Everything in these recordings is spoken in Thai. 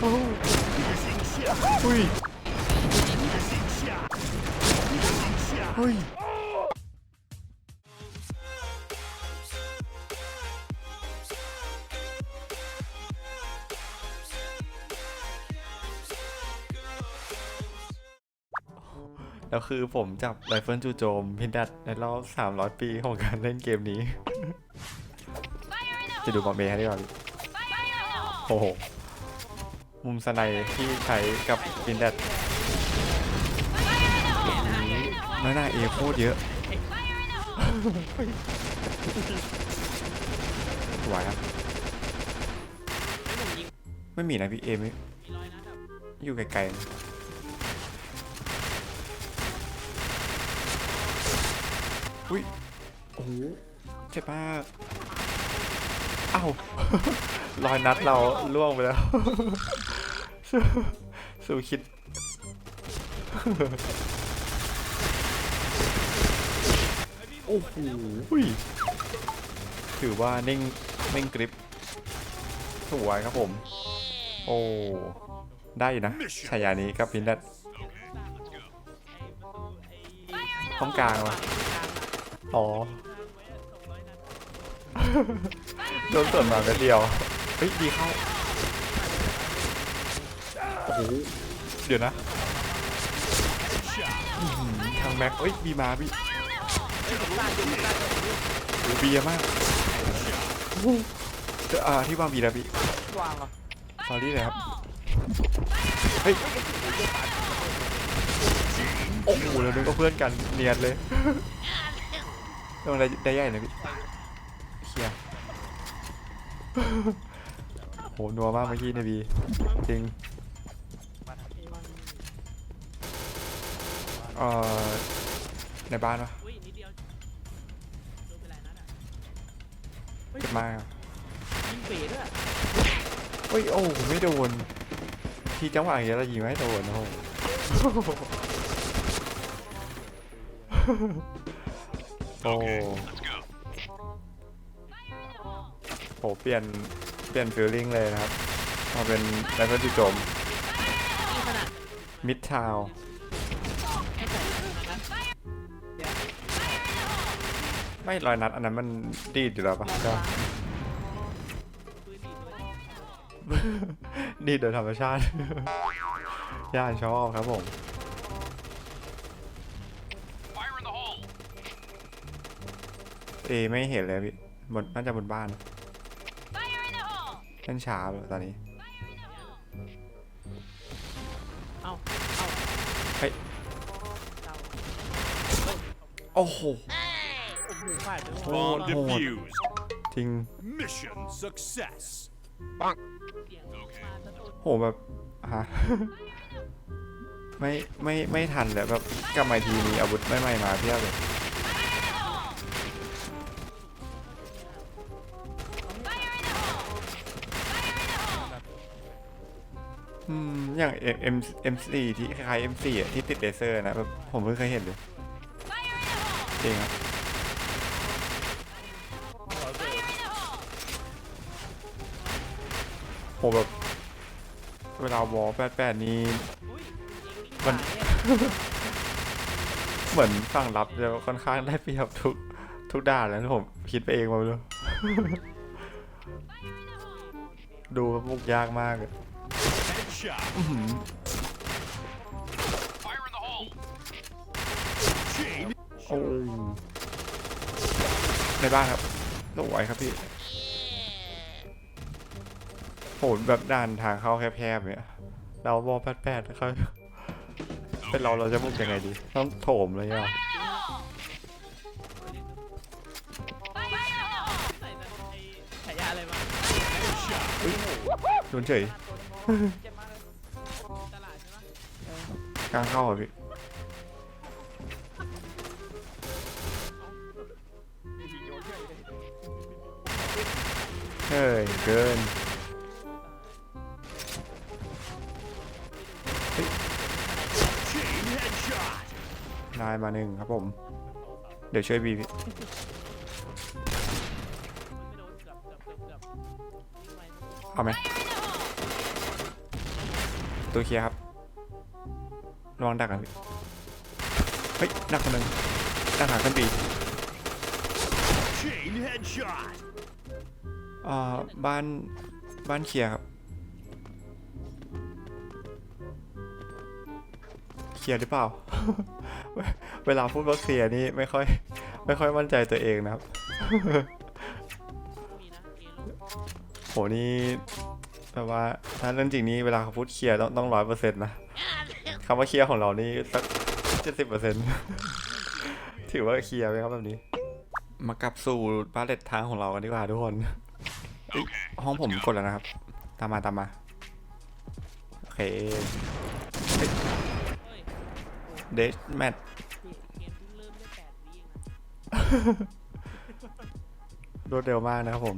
โอ้อุ้ยเฮ้ยแล้วคือผมจับไรเฟิลจู่โจมพินดัดในรอบ 300 ปีของการเล่นเกมนี้ จะดูบอมเบย์ให้ดีกว่าพี่โอ้โห มุมสไนด์ที่ใช้กับพินดัดน้อยหน้าเอโคตรเยอะไหวครับไม่มีนะพี่เอไม่อยู่ไกลๆอุ้ยโอ้โหเจ็บมากอ้าวรอยนัดเราล่วงไปแล้ว สู้สู้คิด โอ้โหถือว่านิ่งนิ่งกริปสวยครับผม โอ้ ได้อยู่นะฉายานี้กับพินดัดต้องกลางวะอ๋อ โดนส่วนมาแค่เดียว เฮ้ย ดีเข้า เดี๋ยวนะอื้อหือทางแม็กเอ้ยบีมาพี่โอ้บีเยอะมากโอ้โหเดี๋ยวอ่าที่วางบีนะพี่วางเหรอสอรี่เลยครับเฮ้ยโอ้โหแล้วนึกว่าเพื่อนกันเนียนเลยต้องได้ได้ใหญ่นะพี่เชียร์โหนัวมากเมื่อกี้เนยบีจริง เอ่อในบ้านปะอุ้ยนิดเดียวโดนไปหลายนัดอะเจ็บมากครับยิงเป๋ด้วยเฮ้ยโอ้ไม่โดน ทีจังหวะอย่างเงี้ยเรายิงไม่โดนโอ้โหโอ้โหเปลี่ยนเปลี่ยนฟิลลิ่งเลยนะครับมาเป็นไรเฟิลจุโจม นี่ขนาดมิดทาวไไม่รอยนัดอันนั้นมันดีดอยู่แล้วปะก็ปืนดีด้วยดีดโดยธรรมชาติ ย่านชอบครับผมเอไม่เห็นเลยพี่บนน่าจะบนบ้านเล่นช้าเลยตอนนี้เอ้าเอ้าเฮ้ยเจ้าโอ้โห Bomb โห defused. จริง Mission success. เสียงมาสะดุดโหแบบฮะ ไม่ไม่ไม่ทันเลยแบบกลับมาอีกทีมีอาวุธไม่ใหม่มาเพียบเลย อืม อย่างเอ็มเอ็มซีที่คล้ายเอ็มซีอะที่ติดเลเซอร์นะแบบผมเพิ่งเคยเห็นเลยจริงครับ โหแบบ เวลาวอลแปดแปดนี้ มัน เหมือนฝั่งรับจะค่อนข้างได้เปรียบทุกทุกด้านแล้วผมคิดไปเองมาเลยดูมุกยากมากโอ้ในบ้านครับสวยครับพี่ โหแบบด่านทางเข้าแคบๆเนี่ยเราวอลแปดแปดนะครับเป็นเราเราจะมุกยังไงดี ต้องโถมเลยอะใส่แบบไอ้ฉายาอะไรมาโดนเฉยเจ็บมากลาดใช่ไหมกลางเข้าอะพี่เฮ้ยเกิน นายมาหนึ่งครับผม เดี๋ยวช่วยบีพี่เอไปเอาไหมตัวเคลียร์ครับระวังดักกันพี่เฮ้ยดักคนหนึ่งดักหางกันปีอ่าบ้านบ้านเคลียร์ครับเคลียร์หรือเปล่า เวลาพูดว่าเคลียร์นี่ไม่ค่อย ไม่ค่อยมั่นใจตัวเองนะครับมีนะเอลูกโหนี่แปลว่าถ้าเรื่องจริงนี้เวลาเขาพูดเคลียร์ต้องต้องร้อยเปอร์เซ็นต์นะคำว่าเคลียร์ของเรานี่สักเจ็ดสิบเปอร์เซ็นต์ถือว่าเคลียร์ไหมครับแบบนี้ มากลับสู่บาเลตทางของเรากันดีกว่าทุกคนเอ้ยห้องผมกดแล้วนะครับ ตามมาตามมา โอเค เดชแมทรวดเร็วมากนะครับผม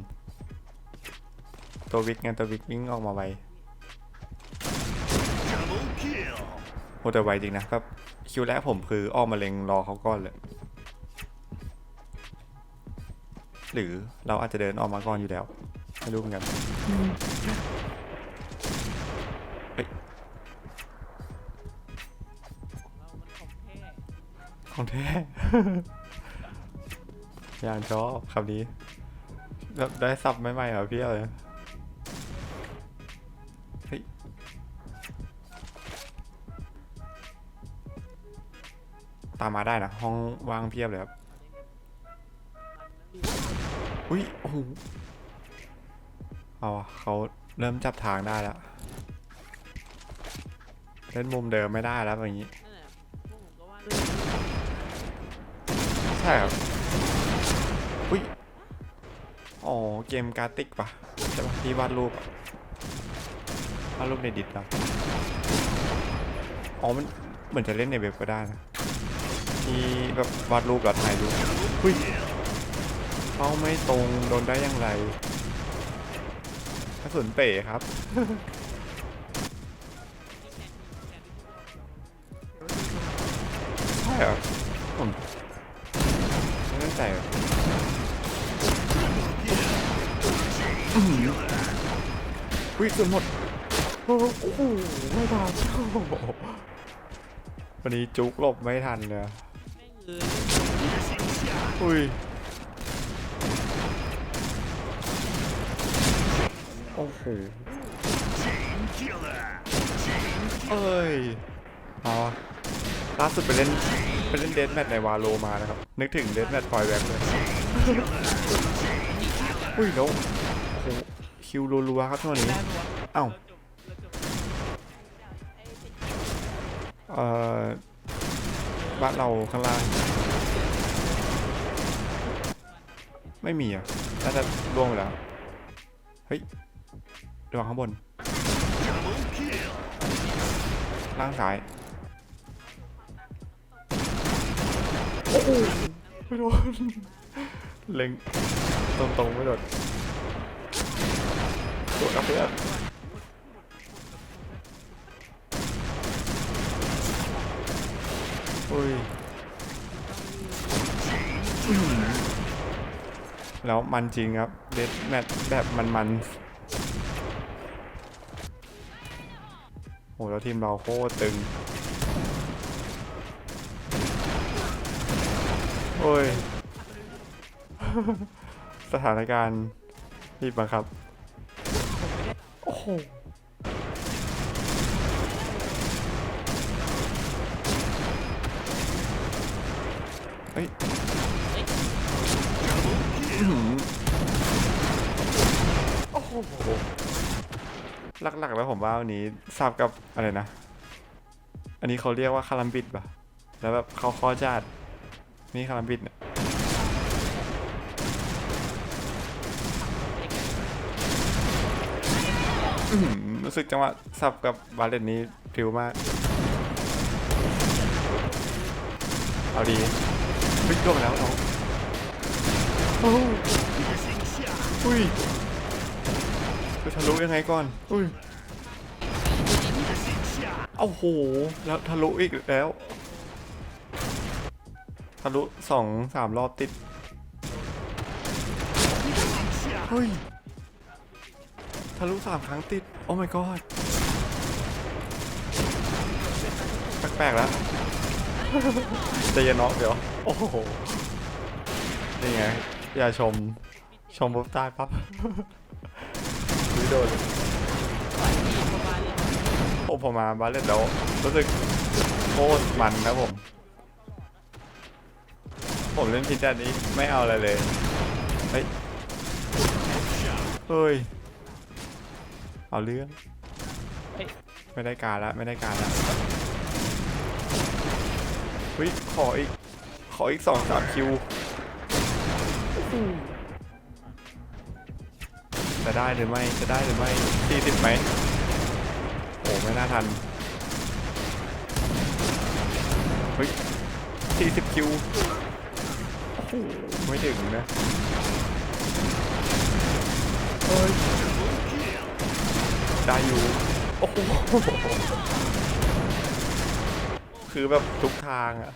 ตัววิกไงตัววิกวิ่งออกมาไวโหแต่ไวจริงนะแบบคิวแรกผมคือออกมาเล็งรอเขาก่อนเลยหรือเราอาจจะเดินออกมาก่อนอยู่แล้วไม่รู้เหมือนกัน ของแท้ อย่างชอบคำนี้แบบได้สับใหม่ๆเหรอพี่เลยเฮ้ยตามมาได้นะห้องว่างเพียบเลยครับ อุ้ยโอ้โหเอาอเขาเริ่มจับทางได้แล้ว เล่นมุมเดิมไม่ได้แล้วแบบนี้ ใช่ครับอุ้ยอ๋อเกมการติกปะใช่ปะที่วาดรูปอะวาดรูปในดิสอะอ๋อมันเหมือนจะเล่นในเว็บก็ได้นะที่แบบวาดรูปแล้วถ่ายรูปอุ้ยเป้าไม่ตรงโดนได้อย่างไรกระสุนเป๋ครับใช่เหรอ ใจว่ะอื้อหืออุ้ยจนหมด โอ้โหไม่ทันโอ้โหวันนี้จุกหลบไม่ทันเลยแม่งเอ้ยอุ้ย โอ้โห Chain killer. Chain เอ้ย เอาวะ ล่าสุดไปเล่นไปเล่นเดนแมทในวาโลมานะครับ นึกถึงเดนแมทพอยแบ็กเลย อุ้ยแล้วโหคิวรัวๆครับช่วงนี้ เอ้าเอ่อบ้านเราข้างล่าง ไม่มีอะน่าจะล่วงไปแล้ว เฮ้ยระวังข้างบนล่างซ้าย โอ้โหไม่โดนเล็งตรงๆไม่โดนตัวกับเพื่อนโอ้ยแล้วมันจริงครับเดดแมทแบบมันๆโหแล้วทีมเราโคตรตึง โอ้ย สถานการณ์รีบบังคับ โอ้โหเฮ้ยอื้อหือโอ้โห หลักๆแล้วผมว่าวันนี้ทราบกับอะไรนะ อันนี้เขาเรียกว่าคารัมบิดป่ะ แล้วแบบเขาข้อจาด นี่คารัมบิดเนี่ยรู้สึกจังหวะสับกับบาเลนนี้พิวมาก เอาดีวิ่งโดนแล้วน้องโอ้อุ้ยไปทะลุยังไงก่อน อุ้ยโอ้โห แล้วทะลุอีกแล้ว ทะลุสองสามรอบติดเฮ้ยทะลุสามครั้งติด โอ้ my god ปลกๆแล้วใจเย็นเนาะเดี๋ยว โอ้โห นี่ไง อย่าชม ชมปุ๊บตายปั๊บวิโดนที่ประมาณนี้โอ้ผมมาบาเลตแล้วรู้สึกโคตรมันครับผม ผมเล่นพิจารนี้ไม่เอาอะไรเลย เฮ้ย เฮ้ย เอาเรื่องเฮ้ย ไม่ได้การแล้วไม่ได้การแล้วเฮ้ย ขออีก ขออีกสองสามคิว จะได้หรือไม่ จะได้หรือไม่สี่สิบไหมโอ้ไม่น่าทัน เฮ้ยสี่สิบคิวโอ้โห ไม่ถึงนะเฮ้ยได้อยู่โอ้โหคือแบบทุกทางอะ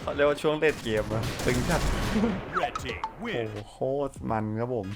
เขาเรียกว่าช่วงเล่นเกมอะตึงจัด Red team โอ้ win. โหโคตรมันครับผม